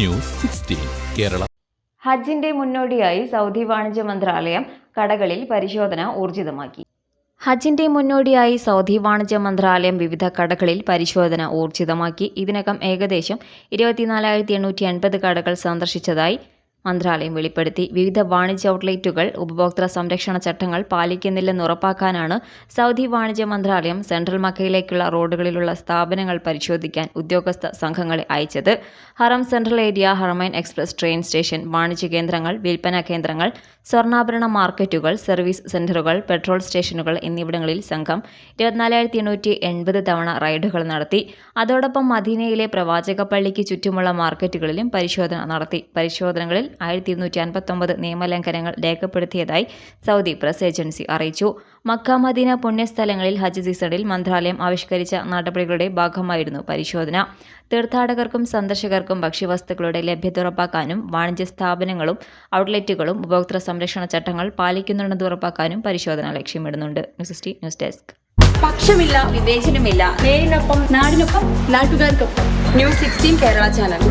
News sixteen Kerala. ഹജ്ജിന്റെ മുന്നോടിയായി Saudi വാണിജ്യ മന്ത്രാലയം കടകളിൽ പരിശോധന ഊർജിതമാക്കി. ഹജ്ജിന്റെ മുന്നോടിയായി സൗദി വാണിജ്യ മന്ത്രാലയം വിവിധ കടകളിൽ പരിശോധന ഊർജിതമാക്കി. ഇതിനകം ഏകദേശം ഇരുപത്തിനാലായിരത്തി എണ്ണൂറ്റി എൺപത് കടകൾ സന്ദർശിച്ചതായി മന്ത്രാലയം വെളിപ്പെടുത്തി. വിവിധ വാണിജ്യ ഔട്ട്ലെറ്റുകൾ ഉപഭോക്തൃ സംരക്ഷണ ചട്ടങ്ങൾ പാലിക്കുന്നില്ലെന്ന് ഉറപ്പാക്കാനാണ് സൗദി വാണിജ്യ മന്ത്രാലയം സെൻട്രൽ മക്കയിലേക്കുള്ള റോഡുകളിലുള്ള സ്ഥാപനങ്ങൾ പരിശോധിക്കാൻ ഉദ്യോഗസ്ഥ സംഘങ്ങളെ അയച്ചത്. Haram central area Haramain express train station വാണിജ്യ കേന്ദ്രങ്ങൾ വിൽപ്പന കേന്ദ്രങ്ങൾ സ്വർണാഭരണ മാർക്കറ്റുകൾ സർവീസ് സെന്ററുകൾ പെട്രോൾ സ്റ്റേഷനുകൾ എന്നിവിടങ്ങളിൽ സംഘം ഇരുപത്തിനാലായിരത്തി എണ്ണൂറ്റി എൺപത് തവണ റൈഡുകൾ നടത്തി. അതോടൊപ്പം മദീനയിലെ പ്രവാചക പള്ളിക്ക് ചുറ്റുമുള്ള മാർക്കറ്റുകളിലും പരിശോധന നടത്തി. പരിശോധനകളിൽ ആയിരത്തി ഇരുന്നൂറ്റി അൻപത്തൊമ്പത് നിയമലംഘനങ്ങൾ രേഖപ്പെടുത്തിയതായി സൗദി പ്രസ് ഏജൻസി അറിയിച്ചു. മക്ക മദീന പുണ്യസ്ഥലങ്ങളിൽ ഹജ്ജ് സീസണിൽ മന്ത്രാലയം ആവിഷ്കരിച്ച നടപടികളുടെ ഭാഗമായിരുന്നു പരിശോധന. തീർത്ഥാടകർക്കും സന്ദർശകർക്കും ഭക്ഷ്യവസ്തുക്കളുടെ ലഭ്യത ഉറപ്പാക്കാനും വാണിജ്യ സ്ഥാപനങ്ങളും ഔട്ട്ലെറ്റുകളും ഉപഭോക്തൃ സംരക്ഷണ ചട്ടങ്ങൾ പാലിക്കുന്നുണ്ടെന്ന് ഉറപ്പാക്കാനും പരിശോധന ലക്ഷ്യമിടുന്നുണ്ട്. News news desk. പക്ഷമില്ല വിവേചനമില്ല. നേരിനൊപ്പം നാടിനൊപ്പം നാട്ടുകാർക്കൊപ്പം. News sixteen Kerala channel.